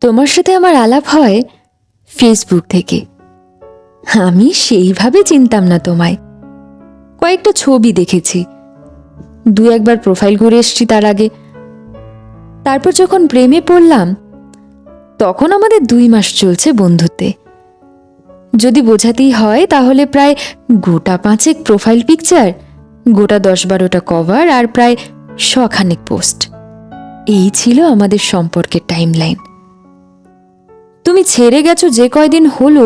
তোমার সাথে আমার আলাপ হয় ফেসবুক থেকে। আমি সেইভাবে চিনতাম না তোমায়। কয়েকটা ছবি দেখেছি। দু একবার প্রোফাইল ঘুরে এসছি তার আগে। তারপর যখন প্রেমে পড়লাম, তখন আমাদের দুই মাস চলছে বন্ধুত্বে। যদি বোঝাতেই হয়, তাহলে প্রায় গোটা পাঁচেক প্রোফাইল পিকচার, গোটা দশ বারোটা কভার আর প্রায় শখানেক পোস্ট। এই ছিল আমাদের সম্পর্কের টাইমলাইন। তুমি ছেড়ে গেছো যে কয়দিন হলো,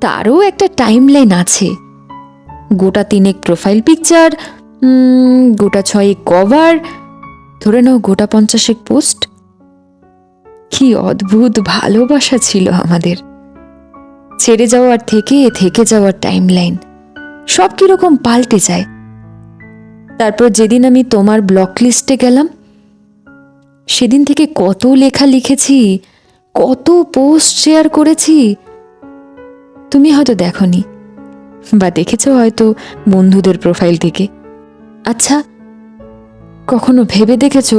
তারও একটা টাইমলাইন আছে। গোটা তিনেক প্রোফাইল পিকচার গোটা ছয়েক কভার ধরে নাও গোটা পঞ্চাশেক পোস্ট কি অদ্ভুত ভালোবাসা ছিল আমাদের। ছেড়ে যাওয়ার থেকে থেকে যাওয়ার টাইমলাইন সব কীরকম পাল্টে যায়। তারপর যেদিন আমি তোমার ব্লক লিস্টে গেলাম, সেদিন থেকে কত লেখা লিখেছি কত পোস্ট শেয়ার করেছি? তুমি হয়তো দেখনি, বা দেখেছ হয়তো বন্ধুদের প্রোফাইল থেকে। আচ্ছা কখনো ভেবে দেখেছ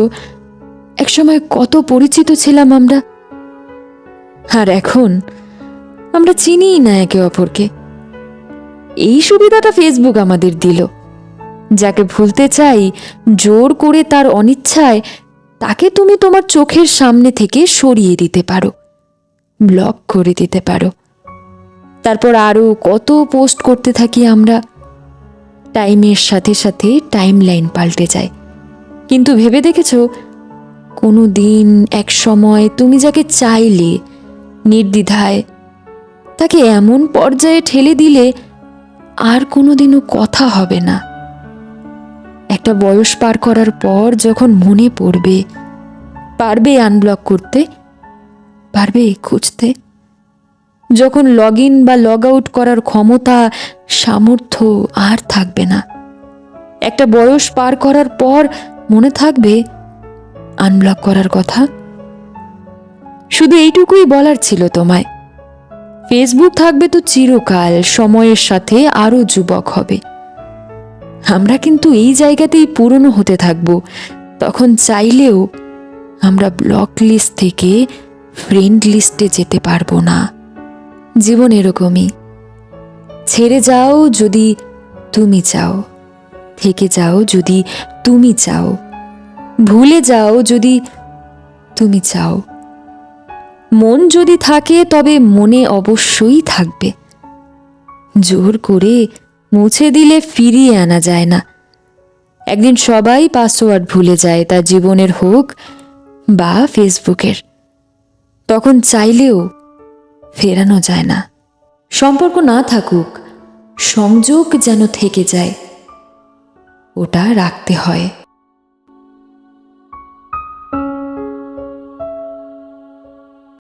একসময় কত পরিচিত ছিলাম আমরা? আর এখন আমরা চিনিই না একে অপরকে। এই সুবিধাটা ফেসবুক আমাদের দিল, যাকে ভুলতে চাই, জোর করে তার অনিচ্ছায় তাকে তুমি তোমার চোখের সামনে থেকে সরিয়ে দিতে পারো ব্লক করে দিতে পারো। তারপর আরও কত পোস্ট করতে থাকি আমরা টাইমের সাথে সাথে টাইম লাইন পাল্টে যায়। কিন্তু ভেবে দেখেছ কোনো দিন এক সময় তুমি যাকে চাইলে, নির্দ্বিধায়, তাকে এমন পর্যায়ে ঠেলে দিলে আর কোনো দিনও কথা হবে না। একটা বয়স পার করার পর যখন মনে পড়বে, পারবে আনব্লক করতে? পারবে খুঁজতে? যখন লগ ইন বা লগ আউট করার ক্ষমতা, সামর্থ্য আর থাকবে না। একটা বয়স পার করার পর মনে থাকবে আনব্লক করার কথা? শুধু এইটুকুই বলার ছিল তোমায়। ফেসবুক থাকবে তো চিরকাল, সময়ের সাথে আরও যুবক হবে। আমরা কিন্তু এই জায়গাতেই পুরনো হতে থাকব। তখন চাইলেও আমরা ব্লক লিস্ট থেকে ফ্রেন্ড লিস্টে যেতে পারব না। জীবন এরকমই। ছেড়ে যাও যদি তুমি চাও। থেকে যাও যদি তুমি চাও। ভুলে যাও যদি তুমি চাও। মন যদি থাকে তবে মনে অবশ্যই থাকবে। জোর করে মুছে দিলে ফিরিয়ে আনা যায় না। একদিন সবাই পাসওয়ার্ড ভুলে যায়, তা জীবনের হোক বা ফেসবুকের। তখন চাইলেও ফেরানো যায় না। সম্পর্ক না থাকুক, সংযোগ যেন থেকে যায়, ওটা রাখতে হয়।